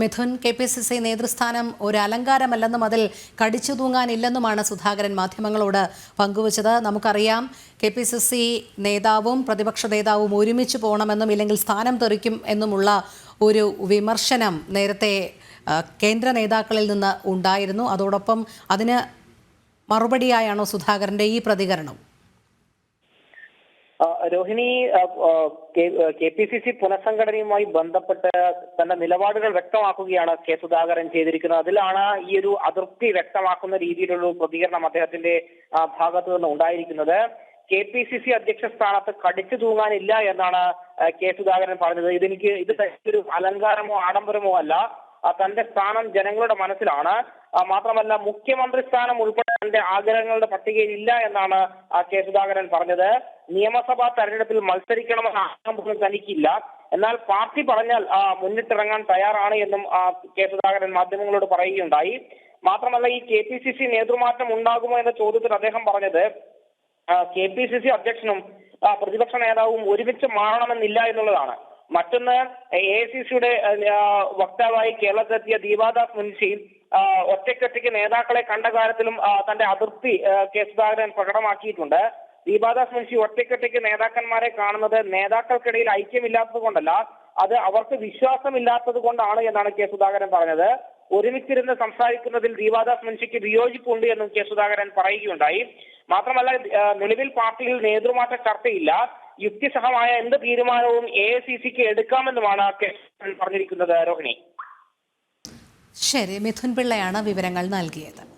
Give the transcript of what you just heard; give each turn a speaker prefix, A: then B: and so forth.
A: Mithun K P C C നേതൃസ്ഥാനം ഒരു അലങ്കാരമല്ലെന്നും അതിൽ കടിച്ചു തൂങ്ങാനില്ലെന്നുമാണ് സുധാകരൻ മാധ്യമങ്ങളോട് പങ്കുവച്ചത്. നമുക്കറിയാം കെ പി സി സി നേതാവും പ്രതിപക്ഷ നേതാവും ഒരുമിച്ച് പോകണമെന്നും ഇല്ലെങ്കിൽ സ്ഥാനം തെറിക്കും എന്നുമുള്ള ഒരു വിമർശനം നേരത്തെ കേന്ദ്ര നേതാക്കളിൽ നിന്ന് ഉണ്ടായിരുന്നു. അതോടൊപ്പം അതിന് മറുപടിയായാണോ സുധാകരന്റെ ഈ പ്രതികരണം?
B: Rohini K- P C C പുനഃസംഘടനയുമായി ബന്ധപ്പെട്ട് തന്റെ നിലപാടുകൾ വ്യക്തമാക്കുകയാണ് കെ സുധാകരൻ ചെയ്തിരിക്കുന്നത്. അതിലാണ് ഈ ഒരു അതൃപ്തി വ്യക്തമാക്കുന്ന രീതിയിലുള്ള പ്രതികരണം അദ്ദേഹത്തിന്റെ ഭാഗത്തു നിന്ന് ഉണ്ടായിരിക്കുന്നത്. കെ പി സി സി അധ്യക്ഷ സ്ഥാനത്ത് കടിച്ചു തൂങ്ങാനില്ല എന്നാണ് കെ സുധാകരൻ പറഞ്ഞത്. ഇതെനിക്ക് ഇത് ഒരു അലങ്കാരമോ ആഡംബരമോ അല്ല. തന്റെ സ്ഥാനം ജനങ്ങളുടെ മനസ്സിലാണ്. മാത്രമല്ല മുഖ്യമന്ത്രി സ്ഥാനം ഉൾപ്പെടെ തന്റെ ആഗ്രഹങ്ങളുടെ പട്ടികയിൽ ഇല്ല എന്നാണ് കെ സുധാകരൻ പറഞ്ഞത്. നിയമസഭാ തെരഞ്ഞെടുപ്പിൽ മത്സരിക്കണമെന്ന ആഗ്രഹം പോലും തനിക്കില്ല. എന്നാൽ പാർട്ടി പറഞ്ഞാൽ മുന്നിട്ടിറങ്ങാൻ തയ്യാറാണ് എന്നും കെ സുധാകരൻ മാധ്യമങ്ങളോട് പറയുകയുണ്ടായി. മാത്രമല്ല ഈ കെ പി സി സി നേതൃമാറ്റം ഉണ്ടാകുമോ എന്ന ചോദ്യത്തിൽ അദ്ദേഹം പറഞ്ഞത് കെ പി സി സി അധ്യക്ഷനും പ്രതിപക്ഷ നേതാവും ഒരുമിച്ച് മാറണമെന്നില്ല എന്നുള്ളതാണ്. മറ്റൊന്ന് എ ഐ സി സിയുടെ വക്താവായി കേരളത്തിലെത്തിയ ദീപാദാസ് മുൻഷി ഒറ്റയ്ക്കൊറ്റയ്ക്ക് നേതാക്കളെ കണ്ട കാര്യത്തിലും തന്റെ അതിർത്തി കെ സുധാകരൻ പ്രകടമാക്കിയിട്ടുണ്ട്. ദീപാദാസ് മുൻഷി ഒറ്റയ്ക്കൊറ്റയ്ക്ക് നേതാക്കന്മാരെ കാണുന്നത് നേതാക്കൾക്കിടയിൽ ഐക്യമില്ലാത്തത് കൊണ്ടല്ല അത് അവർക്ക് വിശ്വാസമില്ലാത്തത് കൊണ്ടാണ് എന്നാണ് കെ സുധാകരൻ പറഞ്ഞത്. ഒരുമിച്ചിരുന്ന് സംസാരിക്കുന്നതിൽ ദീപാദാസ് മുൻഷിക്ക് വിയോജിപ്പുണ്ട് എന്നും കെ സുധാകരൻ പറയുകയുണ്ടായി. മാത്രമല്ല നിലവിൽ പാർട്ടിയിൽ നേതൃമാറ്റ ചർച്ചയില്ല. യുക്തിസഹമായ എന്ത് തീരുമാനവും എ ഐ സി സിക്ക് എടുക്കാമെന്നുമാണ് കെ പറഞ്ഞിരിക്കുന്നത് രോഹിണി.
A: ശരി മിഥുൻ പിള്ളയാണ് വിവരങ്ങൾ നൽകിയത്.